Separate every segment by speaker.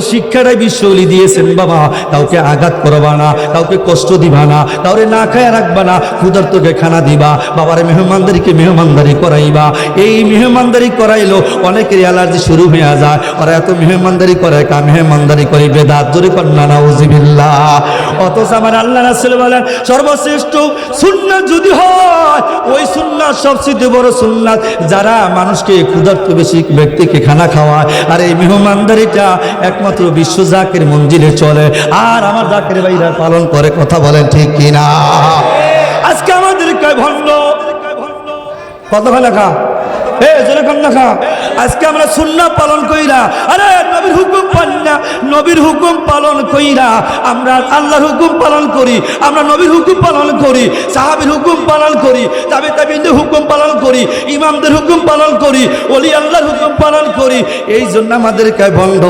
Speaker 1: ওই শিক্ষাটাই বিশ্বলি দিয়েছেন, বাবা। কাউকে আঘাত করবা না, কাউকে কষ্ট দিবা না, কাউরে না খায় রাখবা না, ক্ষুধার্তকে খানা দিবা, বাবারে মেহমানদারিকে মেহমানদারি করাইবা। এই মেহমানদারি করাইলো অনেকের অ্যালার্জি শুরু হয়ে যায়। ওরা এত মেহমানদারি করে, কা মেহমানদারি করে, বেদাত জোরে কন্যা নাউজিবিল্লাহ। অথচ আমার আল্লাহ রাসূল বলেন, সর্বশ্রেষ্ঠ সুন্নাত যদি হয়, ওই সুন্নাত সবচেয়ে বড় সুন্নাত। যারা মানুষকে ক্ষুধার্ত বেশি ব্যক্তিকে খানা খাওয়ায়, আর এই মেহমানদারিটা একমাত্র বিশ্ব জাকের মঞ্জিলে চলে। আর আমার জাকের ভাইরা পালন করে, কথা বলেন ঠিক কিনা? আজকে আমাদের কয় ভণ্ড? কত ভাই লেখা? এ, জোরে কম আজকে আমরা সুন্না পালন করি না আরে নবীর হুকুম নবীর হুকুম পালন কইরা আমরা আল্লাহর হুকুম পালন করি, আমরা নবীর হুকুম পালন করি, সাহাবীর হুকুম পালন করি তাবে তাবিনদের হুকুম পালন করি, ইমামদের হুকুম পালন করি অলি আল্লাহর হুকুম পালন করি, এই জন্য আমাদেরকে ভণ্ড।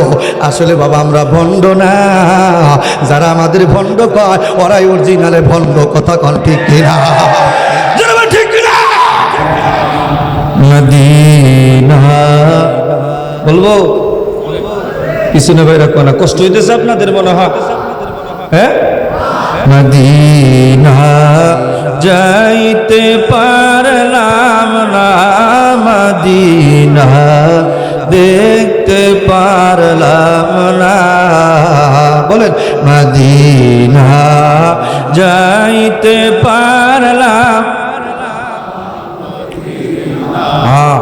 Speaker 1: আসলে বাবা, আমরা ভণ্ড না। যারা আমাদের ভণ্ড কয়, ওরাই অরিজিনালে ভণ্ড, কথা কন ঠিক কিনা? বলব? কিছু না ভাই রাখো না কষ্ট হইতেছে আপনাদের মনে হয়? হ্যাঁ? মদিনা যাইতে পারলাম না, মদিনা দেখতে পারলাম না। বলেন, মদিনা যাইতে পারলাম। হ্যাঁ।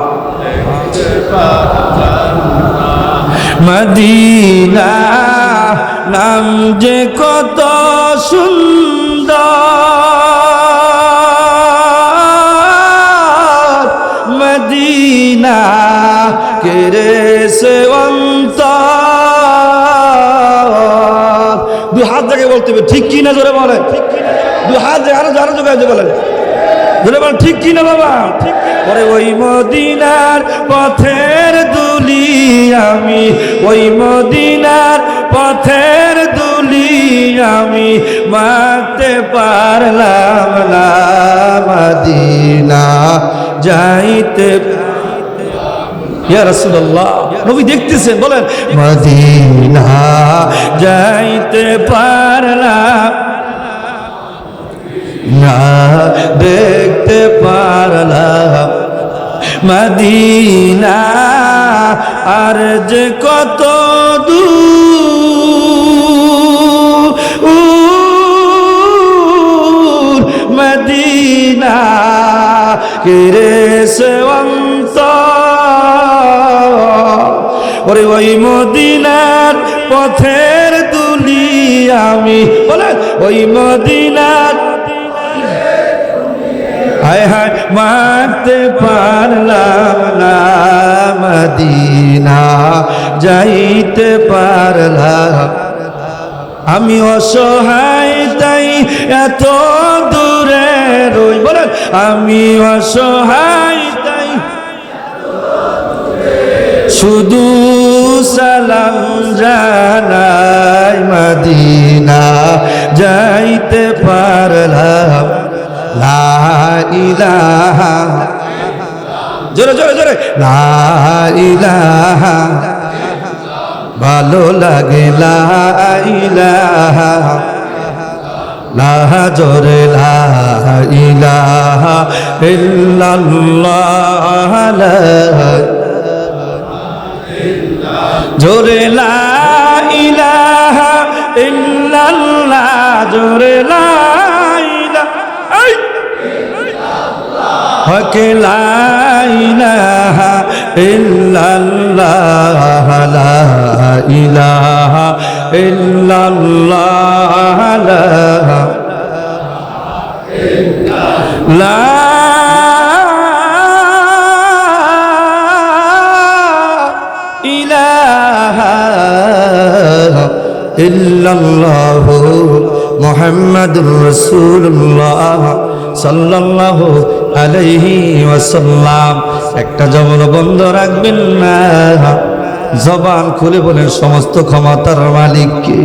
Speaker 1: মদিনা, নাম যে কত সুন্দর। মদিনা কেরে সে দু হাত জায়গায় বলতে হবে, ঠিক কি না জোরে বলেন? দু হাত আরও আরও জায়গায় বলেন? ধরে বলেন ঠিক কি না বাবা পরে ওই মদিনার পথের দুলি আমি ওই মদিনার পথের দুলি আমি মারতে পারলাম না মদিনা যাইতে ইয়া রাসূলুল্লাহ নবী দেখতেছেন বলেন। মদিনা যাইতে পারলাম না দেখতে পারলাম। মদিনা, আর যে কত দূর। মদিনা কেরে সে ওরে ওই মদিনার পথের দুলি আমি। বলে ওই মদিনার হায় হায়, মারতে পারলাম না মদিনা, যাইতে পারলাম আমি অসহায়, তাই এত দূরে রই। বলেন, আমি অসহায়, তাই শুধু সালাম জানাই মদিনা, যাইতে পারলাম লা ইলাহা জোরে জোরে জোরে। লা ইলাহা ভালো লাগে ইলাহা। লাহা জোরে, লা ইলাহা ইল্লাল্লাহ, লা জোরে লা জোরে, লা হক লা ইলাহা ইল্লাল্লাহ লা ইলাহা ইল্লাল্লাহ লা ইলাহা ইল্লাল্লাহ মুহাম্মাদুর রাসূলুল্লাহ সাল্লাল্লাহু আলাইহি ওয়াসাল্লাম। একটা জবল বন্ধ রাখবেন না। জবান খুলে বলেন, সমস্ত ক্ষমতার মালিক কে?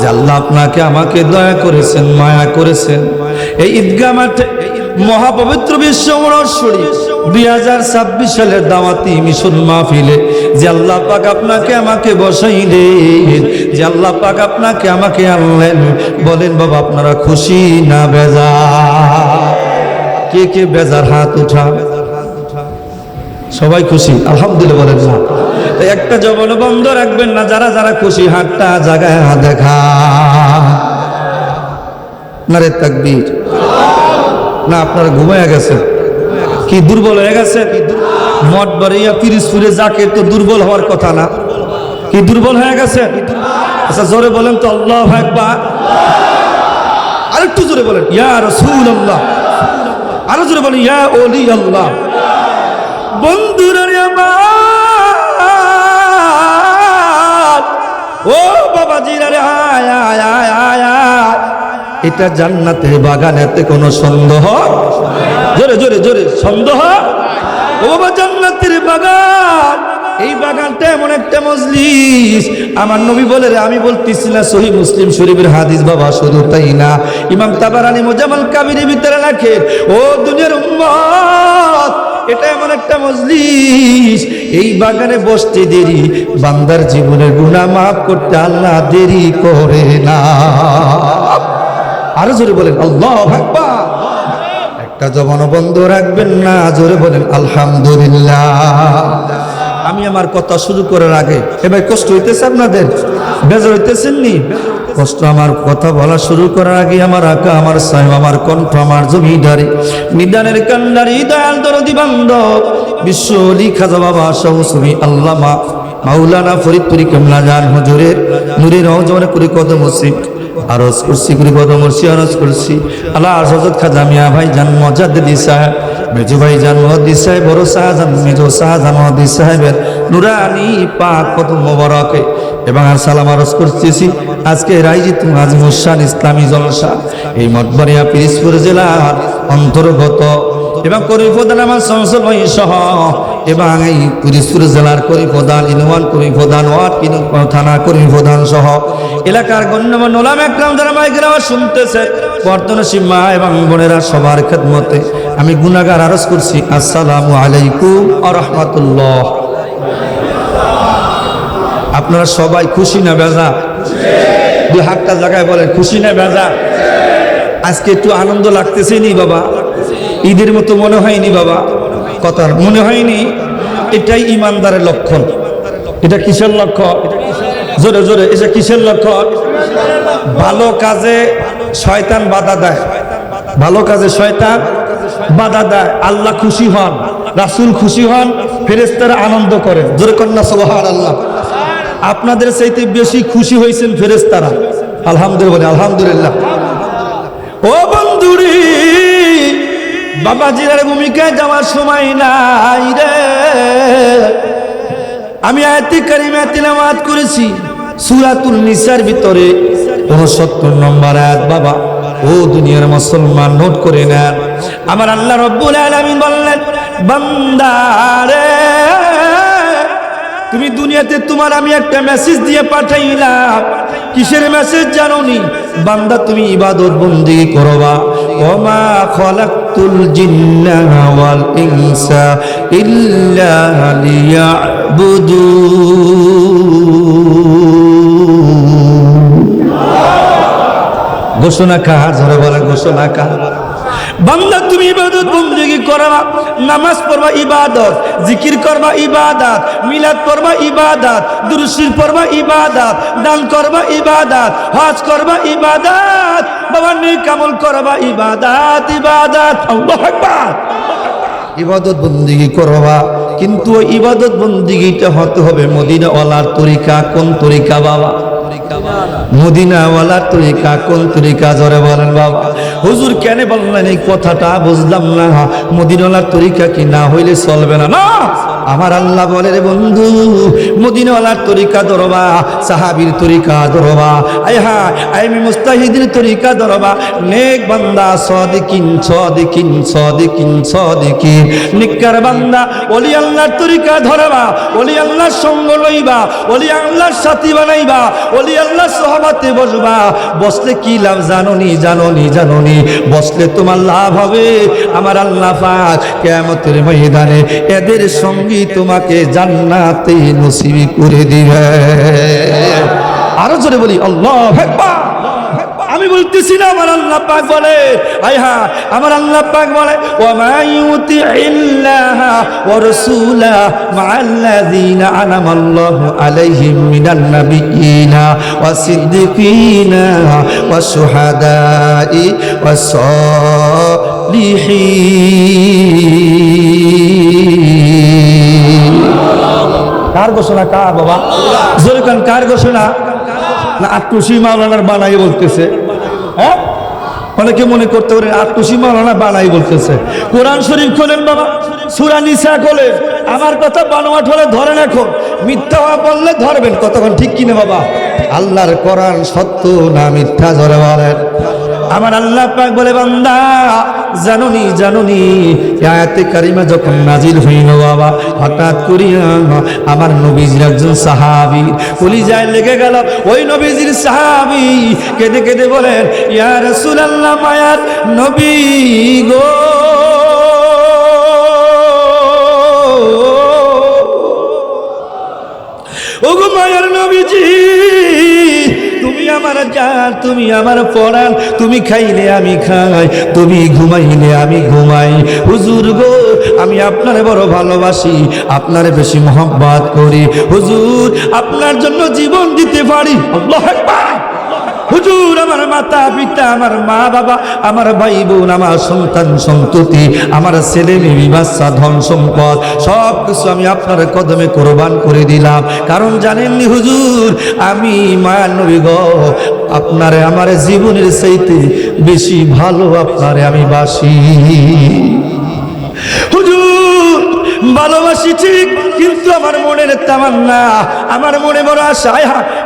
Speaker 1: যে আল্লাহ আপনাকে আমাকে দয়া করেছেন, মায়া করেছেন। এই ঈদগাহ মাঠে মহাপবিত্র বিশ্ব শরীফ দুই হাজার ছাব্বিশ সালের দাওয়াতি মিশন মাহফিলে যে আল্লাহ পাক আপনাকে আমাকে বসাইলেন যে আল্লাহ পাক আপনাকে আমাকে আনলেন, বলেন, বাবা, আপনারা খুশি না বেজা কে কে বেজার হাত উঠা সবাই খুশি, আলহামদুলিল্লাহ বলেন না। তো একটা জবন বন্ধ রাখবেন না, যারা যারা খুশি, হাতটা জায়গায় দেখা। না রে তাকবীর। না, আপনারা ঘুমাইয়া গেছে কি দুর্বল হয়ে গেছে? মঠ বাড়িয়া পিরিজপুরে যাকে তো দুর্বল হওয়ার কথা না। কি দুর্বল হয়ে গেছে? আচ্ছা জোরে বলেন তো, আল্লাহ একবার আরেকটু জোরে বলেন, ইয়া রসুল আল্লাহ আরও জোরে বলেন, ইয়া ওলি আল্লাহ বন্ধুরা রে ও বাবাজিরা রে আয় আয় আয় আয় আয় এটা জান্নাতের বাগান এতে কোনো সন্দেহ? জোরে জোরে জোরে, সন্দেহ? ও বাবা, জান্নাতের বাগান। এই বাগানটা এমন একটা মজলিস। আমার নবী বলে আমি বলতেছি না, সহি মুসলিম শরীফের হাদিস বাবা, শুধু তাই না। ইমাম তাবারানি মোজামাল কাবিরের ভিতরে রাখে ও দুনিয়ার উম্মত, এটা এমন একটা মজলিস। এই বাগানে বসতে দেরি, বান্দার জীবনের গুণা মাফ করতে আল্লাহ দেরি করে না। আরও জোরে বলেন, আল্লাহ একটা জবান বন্ধ রাখবেন না, জোরে বলেন, আলহামদুলিল্লাহ। আমি আমার কথা শুরু করার আগে এবার কষ্ট হইতেছে আপনাদের? বেজার হইতেছেন নি কষ্ট আমার কথা বলা শুরু করার আগে আমার আকা, আমার সাহেব, আমার কণ্ঠ, আমার জমিদারি, নিদানের কান্ডারি, দয়াল দরদি বান্ধব, বিশ্ব লিখা বাবা সহ ছবি আল্লামা, মাওলানা ফরিদপুরি কেমলা জান হজুরের, নুরের অজমনে করে কদম মুসিদ আরজ করছি করি কদম মুসি আরজ করছি। আল্লাহ হজরত খাজা মিয়া ভাই জান মজাদ্দি সাহেব মেজু ভাই জান মহদ্দি সাহেব বড় শাহজান মেজু শাহজান মহদ্দি সাহেবের নুরানি পাক কদম মোবারকে। এবং আর সালাম আরজ করতেছি আজকে রাইজিত আজিমুসান ইসলামী জলসা, এই মঠবাড়িয়া পিরিজপুর জেলার অন্তর্গত। এবং করি প্রধান আমার সংসদ সহ এবং এই পিরিজপুর জেলার করি প্রধান, ইনুমান করি প্রধান, ওয়ার্ড থানা করি প্রধান সহ এলাকার গণ্যমান্য ওলাম একরাম যারা মাইকের শুনতেছে। বর্তমান সীমা এবং বোনেরা সবার খেদমতে। আমি গুনাগার আরজ করছি। আসসালামু আলাইকুম আ রহমতুল্লাহ আপনারা সবাই খুশি না বেজা? দুই হাতটা জায়গায় বলেন, খুশি না বেজা? আজকে একটু আনন্দ লাগতেছে নি বাবা? ঈদের মতো মনে হয়নি বাবা? কথা মনে হয়নি? এটাই ইমানদারের লক্ষণ। এটা কিসের লক্ষণ? জোরে জোরে, এটা কিসের লক্ষণ? ভালো কাজে শয়তান বাধা দেয়। ভালো কাজে শয়তান বাধা দেয়। আল্লাহ খুশি হন, রাসুল খুশি হন ফেরেস্তারা আনন্দ করেন জোরে কন্যা সোহার আল্লাহ আপনাদের চাইতে বেশি খুশি হয়েছেন ফেরেস্তারা আলহামদুলিল্লাহ আলহামদুলিল্লাহ। ও বন্ধুরি বাবাজির ভূমিকায় যাওয়ার সময় নাই রে। আমি আয়াতি কারিমা তিলাওয়াত করেছি। সুরাতুল নিসার ভিতরে উনসত্তর নম্বর আয়াত, বাবা, ও দুনিয়ার মুসলমান, নোট করে নেন। আমার আল্লাহ রব্বুল আলামিন বললেন বান্দারে তুমি দুনিয়াতে তোমার আমি একটা মেসেজ দিয়ে পাঠাইলাম। কিসের মেসেজ জানো নি বান্দা, তুমি ইবাদত বন্দি করবা। ওমা খলাকতুল জিন্না ওয়াল ইনসা ইল্লা লিয়াবুদুন ঘোষণা কাহার ধরে বলে ঘোষণা কাহার বান্দা, তুমি ইবাদত বন্দী করবা নামাজ পড়বা ইবাদত, জিকির করবা ইবাদত, মিলাদ পড়বা ইবাদত দুরুশির পড়বা ইবাদত, দান করবা ইবাদত, হজ করবা ইবাদত, বাবা নেক আমল করবা ইবাদত ইবাদত। আল্লাহু আকবার। ইবাদত বন্দিগি করবা, কিন্তু ইবাদত বন্দিগিটা হতে হবে মদিনাওয়ালার তরিকা, কোন তরিকা বাবা? মদিনাওয়ালার তরিকা কোন তরিকা? জরে বলেন বাবা। হুজুর কেন বললেন এই কথাটা? বুঝলাম না। মদিনাওয়ালার তরিকা কি? না হইলে চলবে না। না! আমার আল্লাহ বলে রে বন্ধু, মদিনওয়ালার তরিকা ধরবা সাহাবির তরিকা ধরবা আয় হা আমি মুস্তাহিদের তরিকা ধরবা নেক বান্দা, সদিকিন সদিকিন সদিকিন সদিকিন। নিকার বান্দা, ওলি আল্লাহর তরিকা ধরবা, ওলি আল্লাহর সঙ্গ লইবা, ওলি আল্লাহর সাথী বানাইবা, ওলি আল্লাহর সহবাতে বসবা। বসলে কি লাভ জাননি জাননি জাননি। বসলে তোমার লাভ হবে, আমার আল্লাহ পাক কেমতের ময়দানে এদের সঙ্গী তোমাকে জান্নাতে নসিবি করে দিবে। আরও জোরে বলি, আল্লাহ আমি বলতেছি না, আমার আল্লাহ পাক বলে। আয় হা, আমার আল্লাহ পাক বলে ওয়া মা ইউতি ইল্লাহ ওয়া রাসূলা মা'আল্লাযীনা আনামাল্লাহু আলাইহিম মিনান নাবিয়্যিনা ওয়া সিদ্দিকিনা ওয়া শুহাদাই ওয়া সালিহিন। কার ঘোষণা কার, বাবা? জোরকান কার ঘোষণা? না আটটুসি মাওলানার বানাই বলতেছে। হ্যাঁ? অনেকে মনে করতে পারে আটটুসি মাওলানা বানাই বলতেছে। কোরআন শরীফ খোলেন, বাবা। সুরা নিসা খোলেন। আমার কথা বানোয়াট হলে ধরেন এখন। মিথ্যা বললে ধরবেন। কতক্ষণ ঠিক কিনে, বাবা? আল্লাহর কোরআন সত্য না মিথ্যা ধরে বলেন। আমার আল্লাহ পাক বলে, বান্দা, জানুনি জানুনি, আয়াতে কারিমা যখন নাজিল হইল বাবা, হঠাৎ করিয়া আমার নবীজির একজন সাহাবি যায় লেগে গেল। ওই নবীজির সাহাবি কেঁদে কেঁদে বলেন, ইয়া রাসূলুল্লাহ, মায়ার নবী গো। ওগো মায়ার নবীজি আমার জান, তুমি আমার পরাণ, তুমি খাইলে আমি খাই, তুমি ঘুমাইলে আমি ঘুমাই। হুজুর গো, আমি আপনার বড় ভালোবাসি, আপনার বেশি মোহাম্মত করি। হুজুর, আপনার জন্য জীবন দিতে পারি। আল্লাহু হুজুর, আমার মাতা পিতা, আমার মা বাবা, আমার ভাই বোন, আমার সন্তান, সন্ততি, আমার ছেলে মেয়ে, বাচ্চা, ধন সম্পদ সব কিছু আমি আপনার কদমে কোরবান করে দিলাম। কারণ জানেননি হুজুর, আমি নবী গো, আপনারে, আমার জীবনের চাইতে বেশি ভালো আপনারে আমি বাসি। হুজুর ভালোবাসি ঠিক, কিন্তু আমার মনের তামান্না, আমার মনে বড় আশা।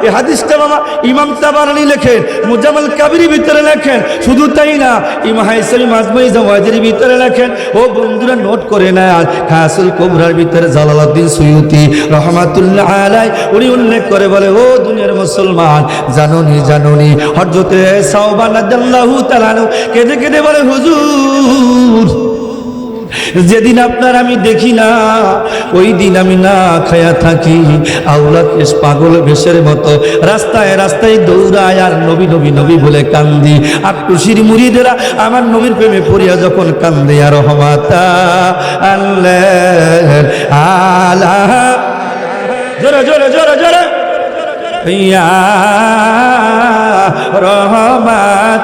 Speaker 1: এই হাদিসটা বাবা ইমাম তাবারানি লেখেন মুজামাল কাবিরি ভিতরে লেখেন, শুধু তাই না, ইমাম হাইসালি মাজমাই জাওয়াজের ভিতরে লেখেন, ও বন্ধুরা নোট করে নেন, খাসুল কোবরার ভিতরে জালালউদ্দিন সুয়ুতি রহমাতুল্লাহ আলাই উনি উল্লেখ করে বলে, ও দুনিয়ার মুসলমান, জানুনি জানুনি, হযরতে সাওবান রাদিয়াল্লাহু তাআলা কেঁদে কেঁদে বলে, হুজুর যেদিন আপনার আমি দেখি না, ওই দিন আমি না খায়া থাকি। আউলা কেশ পাগল বেশের মতো। রাস্তায় রাস্তায় দৌড়ায় আর নবী নবী নবী বলে কান্দি। আর টুসির মুড়িদেরা আমার নবীর প্রেমে পড়িয়া যখন কান্দে, আর রহমাতা আল্লাহ, আলা। জোরে জোরে জোরে জোরে। ইয়া রহমাতাল্লাহ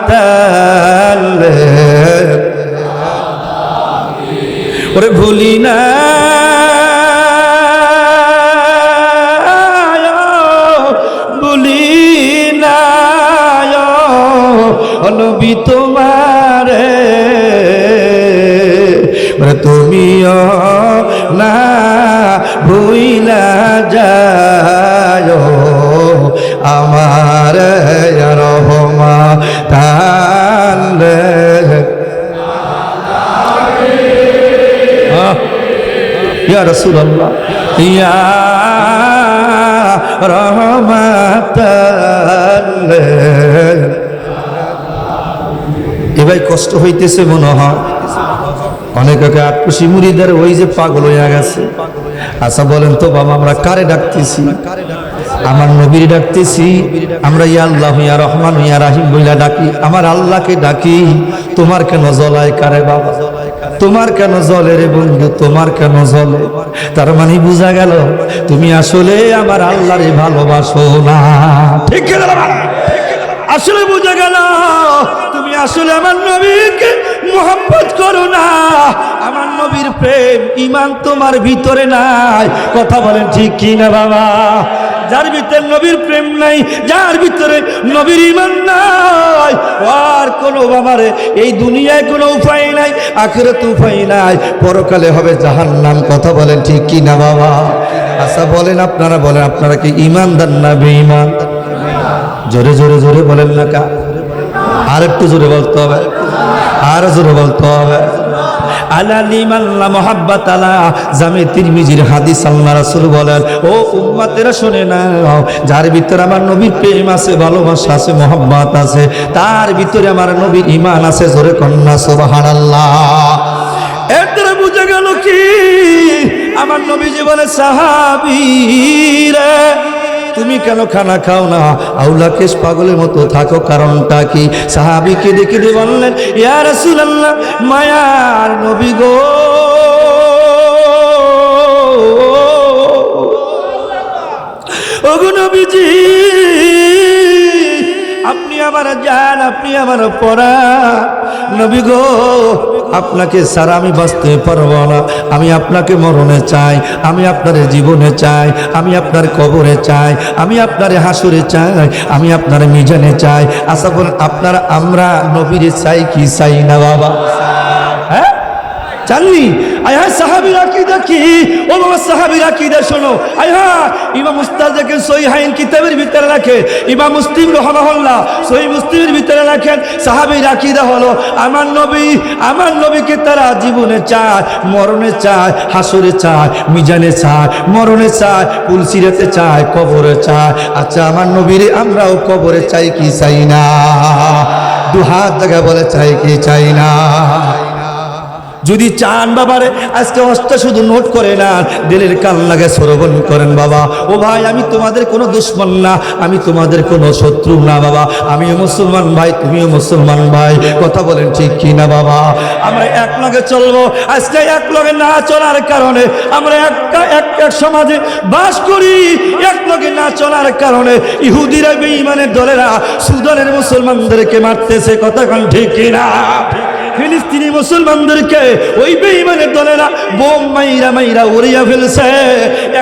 Speaker 1: ওরে ভুলি না। ভুলি না। তোমারে। ওরে তুমিও না ভুইলা যায়। আমার রহমা তালে। ইয়া রাসূলুল্লাহ। ইয়া রহমাতাল এ ভাই কষ্ট হইতেছে মনে হয়। অনেকে আটকুশি মুড়িদের ওই যে পাগল হইয়া গেছে। আচ্ছা বলেন তো বাবা আমরা কারে ডাকতেছি? আমার নবীর ডাকতেছি। আমরা ইয়া আল্লাহ ইয়া রহমান ইয়া রাহিম বইলা ডাকি। আমার আল্লাহকে ডাকি। তোমার কেন জলায় কারে বাবা? তোমার কেন জলে রে বন্ধু, তোমার কেন জলে তার মানে বুঝা গেল, তুমি আসলে আমার আল্লাহরে ভালোবাসো না ঠিক? আসলে বুঝা গেল, তুমি আসলে আমার নবীকে মোহাম্মত করো না। আমার নবীর প্রেম ইমান তোমার ভিতরে নাই। কথা বলেন ঠিক কি না বাবা? যার ভিতরে নবীর প্রেম নাই, যার ভিতরে নবীর ইমান নাই আর কোনো বাবারে, এই দুনিয়ায় কোনো উপায় নাই, আখেরাত উপায় নাই, পরকালে হবে জাহান্নাম। কথা বলেন ঠিক কি না বাবা? আচ্ছা বলেন আপনারা বলেন আপনারা কি ইমানদার না বেঈমান? জোরে জোরে জোরে বলেন না কা আর একটু জোরে বলতে হবে। আর জোরে বলতে হবে। যার ভিতরে আমার নবীর প্রেম আছে, ভালোবাসা আছে, মোহাব্বত আছে, তার ভিতরে আমার নবীর ঈমান আছে, জোরে কন্যা, সুবহানাল্লাহ। এর গেল কি, আমার নবী জীবনে সাহাবীরা তুমি কেন খানা খাও না? আউলাকেশ পাগলের মতো থাকো, কারণটা কি? সাহাবিকে দেখে দিয়ে বললেন, ইয়া রাসূলুল্লাহ, মায়ার নবী গো। ওগো নবীজি, আপনি আমার জান, আপনি আমার পড়া নবী গো আপনাকে সারা আমি বাঁচতে পারব না। আমি আপনাকে মরণে চাই, আমি আপনার জীবনে চাই, আমি আপনার কবরে চাই, আমি আপনার হাসুরে চাই, আমি আপনার মিজানে চাই। আশা আপনার আমরা নবীরে চাই কি চাই না বাবা? জাননি আয় হ্যাঁ সাহাবিরা কি? দেখি ও বাবা সাহাবিরা কি দে শোনো। আয় হ্যাঁ ইমাম মুস্তাদ দেখেন সই হাইন কিতাবের ভিতরে রাখে। ইমাম মুসলিম রহমাহুল্লাহ সই মুসলিমের ভিতরে রাখেন, সাহাবিরা কি দে হলো, আমার নবী, আমার নবীকে তারা জীবনে চায়, মরণে চায়, হাসরে চায়, মিজানে চায়, মরণে চায় পুলসিরাতে চায়, কবরে চায়। আচ্ছা আমার নবীরে আমরাও কবরে চাই কি চাই না? দু হাত জায়গা বলে চাই কি চাই না? যদি চান বাবারে, আজকে অষ্টা শুধু নোট করে না দিলের কাল লাগে শ্রবণ করেন বাবা। ও ভাই, আমি তোমাদের কোনো দুশ্মন না, আমি তোমাদের কোনো শত্রু না বাবা। আমিও মুসলমান ভাই, তুমিও মুসলমান ভাই। কথা বলেন ঠিক কি না বাবা? আমরা এক লগে চলবো, আজকে এক লগে না চলার কারণে আমরা এক এক সমাজে বাস করি। এক লগে না চলার কারণে ইহুদিরা বেঈমানের দলেরা সুদনের মুসলমানদেরকে মারতেছে, কথা কোন ঠিক কি না ফিলিস্তিনি মুসলমানদেরকে ওই বেঈমানের দলেরা বোম মাইরা মাইরা উড়িয়া ফেলছে।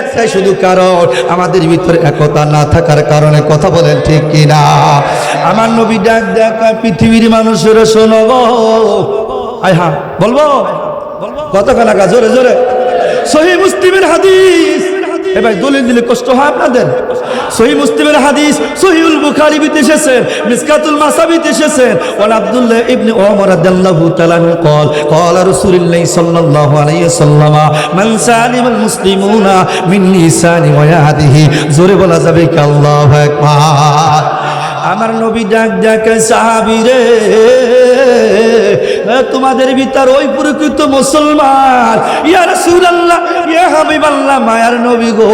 Speaker 1: একটাই শুধু কারণ, আমাদের ভিতরে একতা না থাকার কারণে কথা বলেন ঠিক কিনা? আমার নবী ডাক দেখা পৃথিবীর মানুষের শোনো আয় হ্যাঁ বলব? কতক্ষণ আগা জোরে জোরে। সহি মুসলিমের হাদিস। এ ভাই দলিল দিলে কষ্ট হয় আপনাদের সহি মুসলিমের হাদিস সহিউল বুখারী বিতে এসেছেন মিসকাতুল মাসাবিতে এসেছেন ওয়ান আব্দুল্লাহ ইবনে ওমর রাদিয়াল্লাহু তাআলা قال قال رسول الله صلى الله عليه وسلم من سالم المسلمون من لسان ويده জোরে বলা যাবে কি আল্লাহু আকবার আমার নবী ডাক ডাকে সাহাবি রে তোমাদের ভিতর ওই প্রকৃত মুসলমান। ইয়া রাসূলুল্লাহ ইয়া হাবিবাল্লাহ মায়ার নবী গো।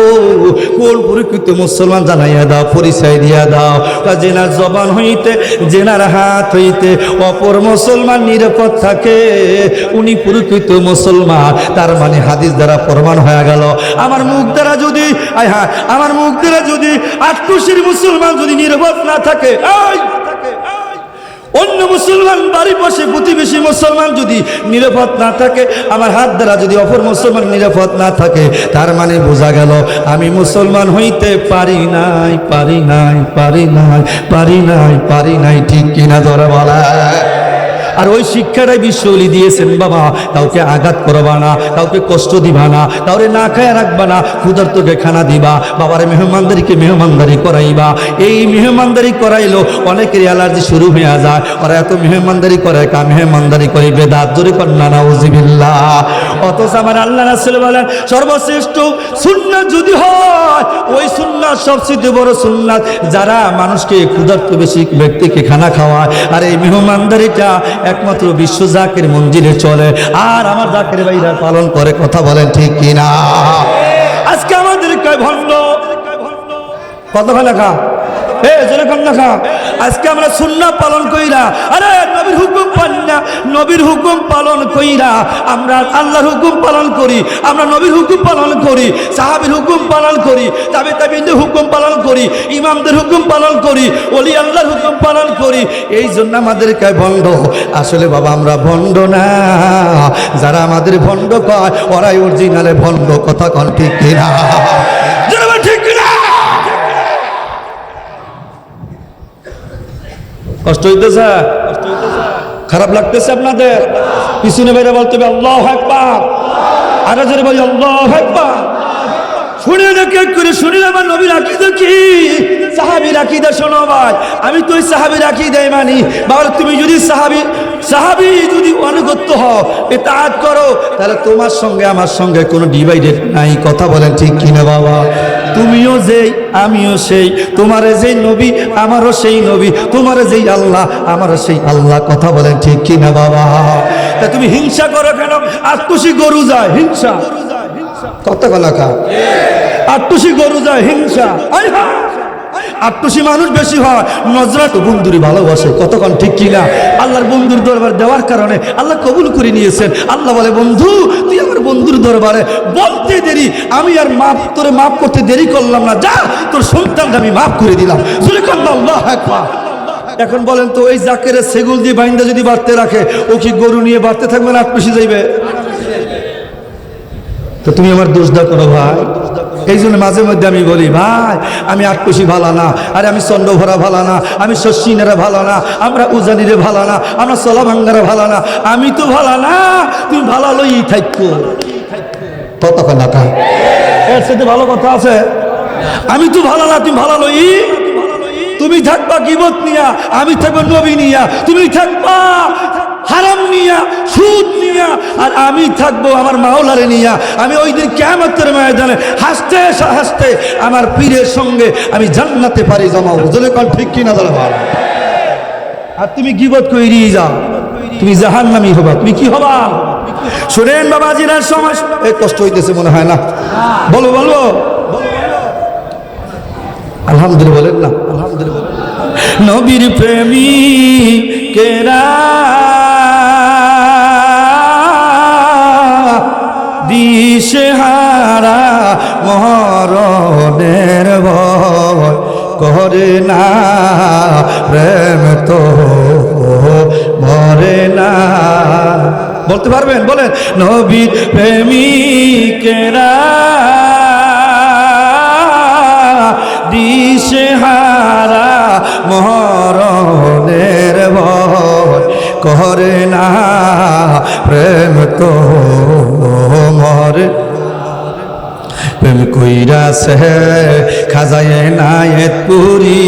Speaker 1: কোন প্রকৃত মুসলমান জানাইয়া দাও পরিচয় দিয়া দাও। জেনার জবান হইতে জেনার হাত হইতে অপর মুসলমান নিরাপদ থাকে। উনি প্রকৃত মুসলমান তার মানে হাদিস দ্বারা প্রমাণ হয়ে গেল। আমার মুখ দ্বারা যদি আয় হ্যাঁ আমার মুখ দ্বারা যদি আটকুশির মুসলমান যদি নিরাপদ না থাকে এই, অন্য মুসলমান বাড়ি বসে প্রতিবেশী মুসলমান যদি নিরাপদ না থাকে, আমার হাত দ্বারা যদি অপর মুসলমান নিরাপদ না থাকে, তার মানে বোঝা গেল আমি মুসলমান হইতে পারি নাই পারি নাই পারি নাই পারি নাই পারি নাই, ঠিক কিনা ধরা বলা? আর ওই শিক্ষাটাই বিশ্বলি দিয়েছেন, বাবা। কাউকে আঘাত করবা না, কাউকে কষ্ট দিবা না, কাউরে না খায় রাখবা না, ক্ষুধার্তকে খানা দিবা, বাবার মেহমানদারিকে মেহমানদারি করাইবা। এই মেহমানদারি করাইলো অনেকের অ্যালার্জি শুরু হয়ে যায়। ওরা এত মেহমানদারি করে, কা মেহমানদারি করে, বেদাত জোরে কন্যা না উজিবিল্লা অথচ আমার আল্লাহ রাসূল বলেন, সর্বশ্রেষ্ঠ সুন্নাত যদি হয়, ওই সুন্নাত সবচেয়ে বড় সুন্নাত। যারা মানুষকে ক্ষুধার্ত বেশি ব্যক্তিকে খানা খাওয়ায়, আর এই মেহমানদারিটা একমাত্র বিশ্ব জাকের মঞ্জিলে চলে। আর আমার জাকের ভাইরা পালন করে, কথা বলেন ঠিক কিনা? আজকে আমাদের ভণ্ড? কত লেখা এ আজকে আমরা সুন্না পালন কইরা, আরে নবীর হুকুম পানি না, নবীর হুকুম পালন কইরা আমরা আল্লাহর হুকুম পালন করি, আমরা নবীর হুকুম পালন করি, সাহাবীর হুকুম পালন করি, তাবে তাবিনদের হুকুম পালন করি, ইমামদের হুকুম পালন করি, ওলি আল্লাহর হুকুম পালন করি, এই জন্য আমাদের কয় ভণ্ড? আসলে বাবা, আমরা ভণ্ড না। যারা আমাদের ভণ্ড কয়, ওরাই অরিজিনালে ভণ্ড, কথা কিনা ঠিক কিনা? কষ্ট হইতেছে? খারাপ লাগতেছে আপনাদের? পিছনে বেড়ে বলতে হবে, আল্লাহ একবার আরও জোরে বলি, আল্লাহ একবার শুনে আমি তো ওই সাহাবি রাখি দেয় মানি তুমি যদি সাহাবি সাহাবি যদি অনুগত্য হও করো, তাহলে তোমার সঙ্গে, আমার সঙ্গে কোনো ডিভাইডেড নাই। কথা বলেন ঠিক কিনা বাবা? তুমিও যেই, আমিও সেই। তোমারে যেই নবী, আমারও সেই নবী। তোমারে যেই আল্লাহ, আমারও সেই আল্লাহ। কথা বলেন ঠিক কিনা বাবা? তা তুমি হিংসা করো কেন? আর গরু যায়, হিংসা। কত আর তুষি গরু যায়, হিংসা। আয় হায়। আটটুসি মানুষ বেশি হয়। নজরা তো বন্ধুরি ভালোবাসে। কতক্ষণ ঠিক কিনা? আল্লাহর বন্ধুর দরবার দেওয়ার কারণে আল্লাহ কবুল করে নিয়েছেন। আল্লাহ বলে বন্ধু তুই আমার বন্ধুর দরবারে বলতে দেরি। আমি আর মাফ তোরে মাফ করতে দেরি করলাম না। যা তোর সন্তানটা আমি মাফ করে দিলাম। আল্লাহ একবার এখন বলেন তো ওই জাকের সেগুল দিয়ে বাইন্দা যদি বাড়তে রাখে ও কি গরু নিয়ে বাড়তে থাকবে না আটটুসি যাইবে? তো তুমি আমার দোষ দাও করো ভাই? এই জন্য মাঝে মধ্যে আমি বলি, ভাই, আমি আটকুশি ভালো না, আরে আমি চন্দ্র ভরা ভালো না, আমি শশিনেরা ভালো না, আমরা উজানিরে ভালো না, আমরা চলা ভাঙ্গারা ভালো না, আমি তো ভালো না, তুমি ভালো লই থাকব ততক্ষণ না এর সাথে ভালো কথা আছে? আমি তো ভালো না, তুমি ভালো লই তুমি থাকবা কিবত নিয়া, আমি থাকব নবী নিয়া, তুমি থাকবা হারাম নিয়া, সুদ নিয়া, আর আমি থাকব আমার মাওলারে নিয়া। আমি ওই দিন কেমতের ময়দানে হাসতে হাসতে আমার পীরের সঙ্গে আমি জান্নাতে পারি জমাও যদি কোন ঠিক কিনা দাঁড়া আর তুমি গিবত কইরি যাও। তুমি জাহান নামি হবা। তুমি কি হবা? শোনেন বাবাজিরার সময় এই কষ্ট হইতেছে মনে হয় না? বলো বলো। আলহামদুলিল্লাহ, বলেন না। আলহামদুলিল্লাহ। নবীর প্রেমী কেরা? দিশেহারা মরণের ভয় করে না, প্রেম তো মরে না। বলতে পারবেন? বলেন, নবীর প্রেমী প্রেমিকেরা দিশেহারা মরণের ভয় করে না প্রেম তো মরে। প্রেম কইরা সে খাজায় নায়েত পুরি।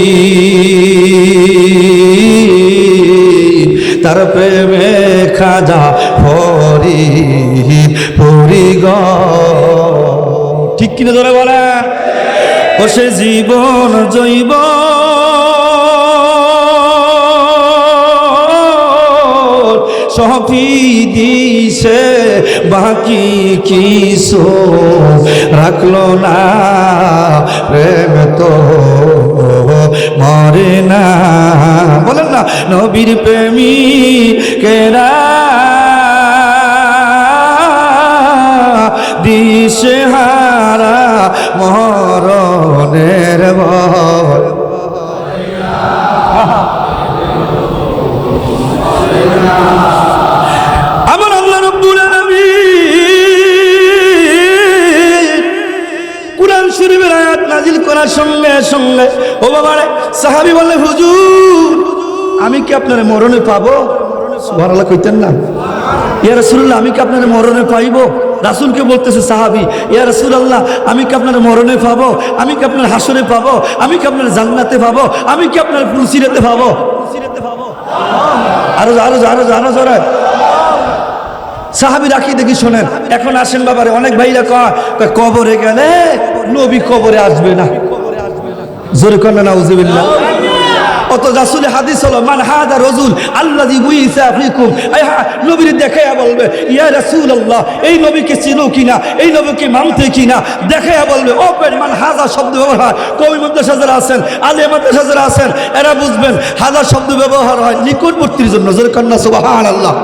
Speaker 1: তার প্রেমে খাজা ফরি, পুরি গ। ঠিক কিনা ধরে বলে ও সে জীবন জৈব সফি দিছে, বাকি কিছু রাখল না। প্রেম তো মরে না। বলেন না, নবীর প্রেমী কেরা দিশেহারা মরণের ভয়। আলামিন কুরআন শরীফের আয়াত নাজিল করার সঙ্গে সঙ্গে, ও সাহাবী বলে হুজুর, আমি কি আপনার মরণে পাবো? কইতেন না। আমি কি আপনার মরণে রাসূলকে বলতেছে সাহাবী, ইয়া রাসূলুল্লাহ, আমি কি আপনার মরণে পাবো? আমি কি আপনার হাসরে পাবো? আমি কি আপনার জান্নাতে পাবো? আমি কি আপনার ফুলসিরাতে পাবো? ফুলসিরাতে পাবো আরও আরও আরও আরও সাহাবি রাখি দেখি শোনেন? এখন আসেন বাবারে, অনেক ভাইরা কয় কবরে গেলে নবী কবরে আসবে না। জোরে কন্যা নাউজুবিল্লাহ। অত রাসূলের হাদিস হলো, মান হাদা রাজুল আল্লাযী বুইসা ফিকুম। নবীর দেখায়া বলবে, ইয়া রাসূলুল্লাহ, এই নবীকে চিনো কিনা? এই নবীকে মানতে কিনা? দেখায়া বলবে ওপেন মান হাদা শব্দ ব্যবহার। কবি মাদ্রাসা আছেন, আলে মাদ্রাসা আছেন, এরা বুঝবেন, হাদা শব্দ ব্যবহার হয় নিকটবর্তীর জন্য। জোরে কন্যা সুবহানাল্লাহ।